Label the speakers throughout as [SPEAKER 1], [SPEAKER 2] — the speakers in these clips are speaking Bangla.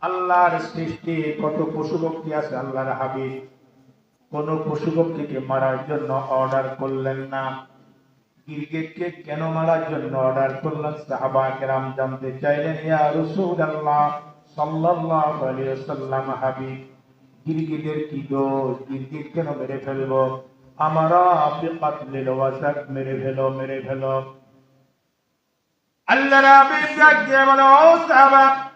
[SPEAKER 1] আল্লাহর সৃষ্টি, কত পশু পক্ষী আছে আল্লাহর হাবিব। কোন পশু মারার জন্য অর্ডার করলেন না। কেন মারার জন্য অর্ডার করলেন? সাহাবা জানতে চাইলেন কি দোষ? কেন মেরে ফেলব? মেরে ফেলো মেরে ফেলো। আল্লাহ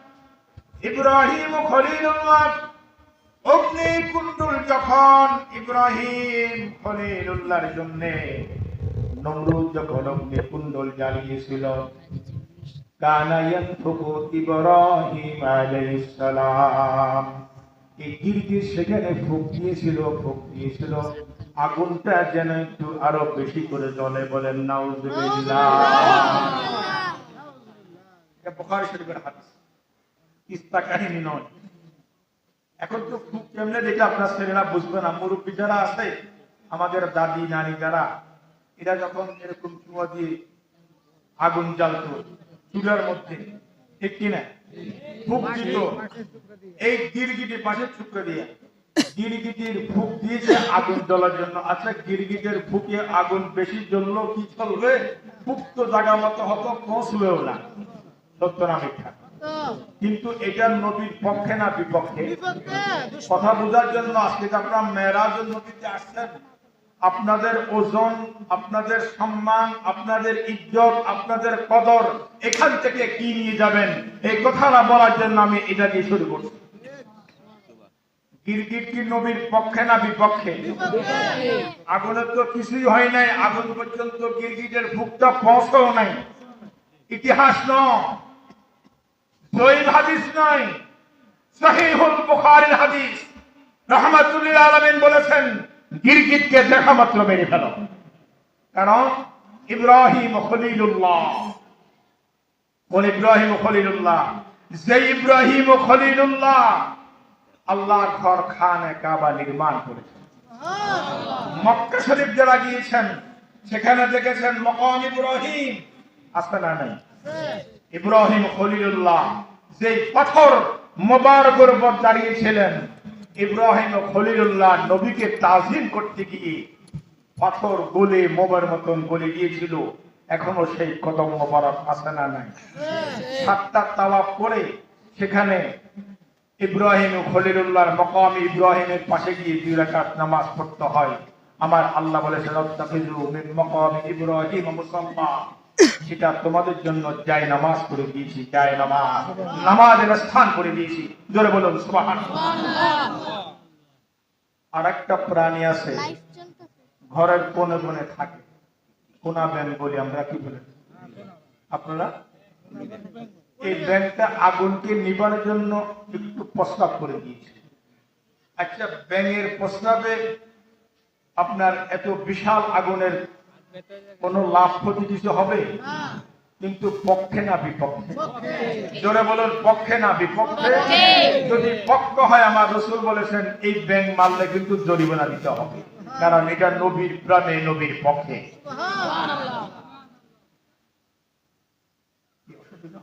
[SPEAKER 1] ইব্রাহিম খলিলুল্লাহ। অগ্নি কুণ্ডুল যখন ইব্রাহিম খলিলুল্লাহর জন্য নমরুদ যখন জ্বালিয়েছিল কানা ইয়ানফুকু ইব্রাহিম আলাইহিস সালাম। এই গিরগির সেখানে ফুক দিয়েছিল ফুক দিয়েছিল। আগুনটা যেন একটু আরও বেশি করে জ্বলে বলেন নাউজুবিল্লাহ। এটা বুখারী শরীফের হাদিস। কিস্তা কাহিনী নয়। এখন তো খুব কেমনে দেখে আপনার ছেলেরা বুঝবে না, মুরব্বী যারা আছে, আমাদের দাদি, নানি যারা, এরা যখন এরকম চুয়া দিয়ে আগুন জ্বালতো, চুলার মধ্যে, ঠিক কিনা? এই গিরগিটি পাশে দিয়ে, গিরগিটির ফুক দিয়েছে আগুন জ্বলার জন্য। আচ্ছা গিরগিটের ফুকে আগুন বেশি জ্বললো কি চলবে? ফুক তো জায়গা মতো হতো পৌঁছবেও না। সত্য না মিথ্যা? কিন্তু এটা নবীর পক্ষে না বিপক্ষে? কথা বোঝার জন্য আজকে আপনারা মেরাজ নদীতে আসছেন আপনাদের ওজন আপনাদের সম্মান আপনাদের ইজ্জত আপনাদের কদর এখান থেকে কি নিয়ে যাবেন? এই কথাটা বলার জন্য আমি এটা দিয়ে শুরু করছি। গিরগিট কি নবীর পক্ষে না বিপক্ষে? আগুনের তো কিছুই হয় নাই আগুন পর্যন্ত গিরগিটের ভুকটা পৌঁছেও নাই। ইতিহাস নয়। জয়ীব হাদিস নয় সহিহুল বুখারীর হাদিস। রহমাতুল্লিল আলামিন বলেছেন গিরগিটকে দেখা মাত্র মেরে ফেলো। কারণ ইব্রাহিম খলিলুল্লাহ। কোন ইব্রাহিম খলিলুল্লাহ? যে ইব্রাহিম খলিলুল্লাহ আল্লাহর ঘর খানে কাবা নির্মাণ করেছেন। মক্কা শরীফ যারা গিয়েছেন সেখানে দেখেছেন মকাম ইব্রাহিম। আসতে না নাই? ইব্রাহিম খলিলুল্লাহ যে পাথর মোবারকের উপর দাঁড়িয়েছিলেন, ইব্রাহিম খলিলুল্লাহ নবীকে তাজিম করতে গিয়ে পাথর গলে মোবার মতন গলে গিয়েছিল। এখনও সেই কদম মোবারক আছে না নাই? সাতটা তাওয়াফ করে সেখানে ইব্রাহিম খলিলুল্লাহর মকাম ইব্রাহিমের পাশে গিয়ে দুই রাকাত নামাজ পড়তে হয়। আমার আল্লাহ বলেছেন "ওয়াত্তাখিযু মিন মাকামি ইব্রাহিম মুসাল্লা সেটা তোমাদের জন্য জায় নামাজ করে দিয়েছি জায় নামাজ। নামাজের স্থান করে দিয়েছি। জোরে বলুন আর একটা প্রাণী আছে, ঘরের কোণে কোণে থাকে। কোনা ব্যাং বলি আমরা কি বলে? আপনারা? এই ব্যাংকটা আগুনকে নিবানোর জন্য একটু প্রস্তাব করে দিয়েছে। আচ্ছা ব্যাঙের প্রস্তাবে আপনার এত বিশাল আগুনের কোন লাভ ক্ষতি কিছু হবে? কিন্তু পক্ষে না বিপক্ষে। জোরে বলুন পক্ষে না বিপক্ষে? যদি পক্ষ হয় আমার রসুল বলেছেন এই ব্যাংক মারলে কিন্তু জরিমানা দিতে হবে। কারণ এটা নবীর প্রাণে নবীর পক্ষে।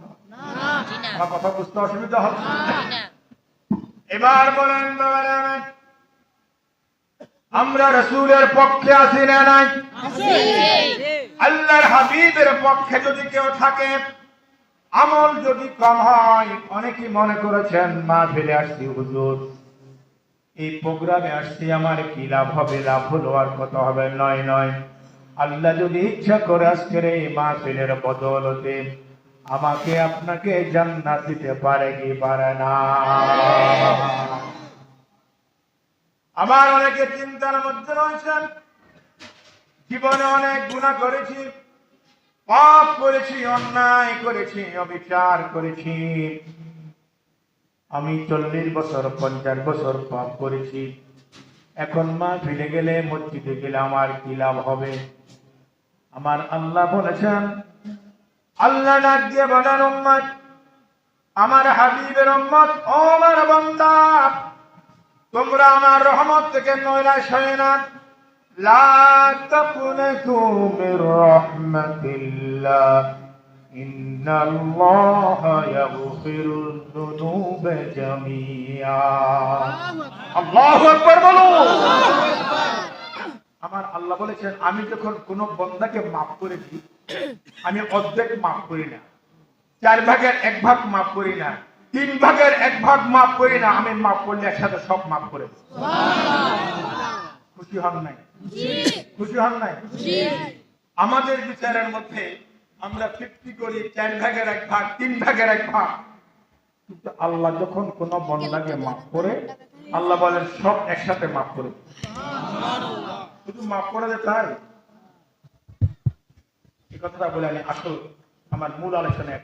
[SPEAKER 1] হবে? কথা বুঝতে অসুবিধা হচ্ছে এবার বলেন বাবারা আমার, রসুলের পক্ষে আছি না নাই? আল্লাহর হাবিবের পক্ষে যদি কেউ থাকে আমল যদি কম হয় অনেকেই মনে করেছেন মা ফেলে আসছি হুজুর। এই প্রোগ্রামে আসছি আমার কি লাভ হবে? লাভ হলো আর কত হবে? নয় নয়। আল্লাহ যদি ইচ্ছা করে আজকের এই মা ফেলের বদলতে আমাকে আপনাকে জান্নাত দিতে পারে কি পারে না? আবার অনেকে চিন্তার মধ্যে রয়েছেন। জীবনে অনেক গুণা করেছি, পাপ করেছি, অন্যায় করেছি, অবিচার করেছি। আমি চল্লিশ বছর, পঞ্চাশ বছর পাপ করেছি। এখন মা ফিরে গেলে মসজিদে গেলে আমার কি লাভ হবে? আমার আল্লাহ বলেছেন, আল্লাহ ডাক দিয়ে বলেন আমার হাবিবের ও আমার বান্দা তোমরা আমার রহমত থেকে নৈরাশ হয় না لا تقنطوا من رحمة الله إن الله يغفر الذنوب جميعا الله أكبر বলুন আমার আল্লাহ বলেছেন আমি যখন কোন বন্দাকে মাফ করে দিই আমি অর্ধেক মাফ করি না চার ভাগের এক ভাগ মাফ করি না তিন ভাগের এক ভাগ মাফ করি না আমি মাফ করলে একসাথে সব মাফ করে খুশি হন নাই? খুশি হন নাই? আমাদের বিচারের মধ্যে আমরা ফিফটি করি চার ভাগের এক ভাগ তিন ভাগের এক ভাগ। কিন্তু আল্লাহ যখন কোন বন্দাকে মাফ করে আল্লাহ বলেন সব একসাথে মাফ করে শুধু মাফ করে দে তাই? এই কথাটা বলে আমি আসল আমার মূল আলোচনা এক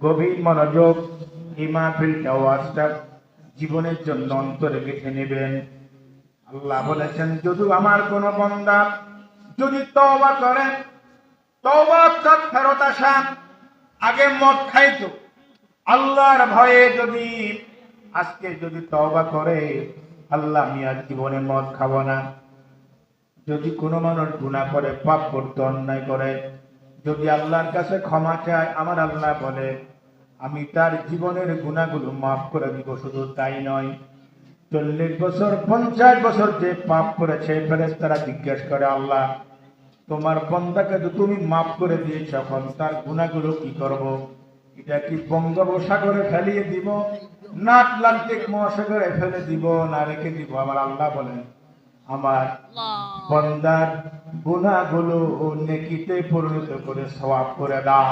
[SPEAKER 1] গভীর মনোযোগ এই মাহফিলটা ওয়াজটা জীবনের জন্য অন্তরে গেঁথে নেবেন। আল্লাহ বলেছেন, যদি আমার কোন বন্দা যদি তওবা করে, তওবা অর্থাৎ ফেরত আসা, আগে মদ খাইতো আল্লাহর ভয়ে যদি আজকে যদি তওবা করে, আল্লাহ আমি আর জীবনে মদ খাব না। যদি কোনো মানুষ গুনাহ করে, পাপ করতে অন্যায় করে, যদি আল্লাহর কাছে ক্ষমা চায়, আমার আল্লাহ বলে আমি তার জীবনের গুণাগুলো মাফ করে দিব, শুধু তাই নয়। চল্লিশ বছর, পঞ্চাশ বছর যে পাপ করেছে ফেরেস তারা জিজ্ঞেস করে, আল্লাহ, তোমার বন্দাকে তো তুমি মাফ করে দিয়েছ, এখন তার গুণাগুলো কি করব? এটা কি বঙ্গোপসাগরে ফেলিয়ে দিব, না আটলান্টিক মহাসাগরে ফেলে দিব, না রেখে দিব? আমার আল্লাহ বলেন আমার বন্দার গুণাগুলো নেকিতে পরিণত করে সওয়াব করে দাও।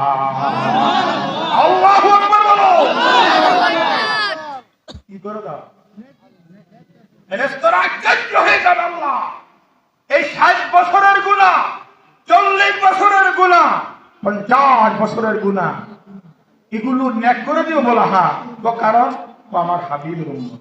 [SPEAKER 1] আল্লাহু আকবার বলো। কি করে দাও? আশ্চর্য হয়ে যাবে আল্লাহ। এই ষাট বছরের গুণা চল্লিশ বছরের গুণা পঞ্চাশ বছরের গুণা এগুলো ন্যাক করে দিও বলা হা। তো কারণ আমার হাবিবের উম্মত।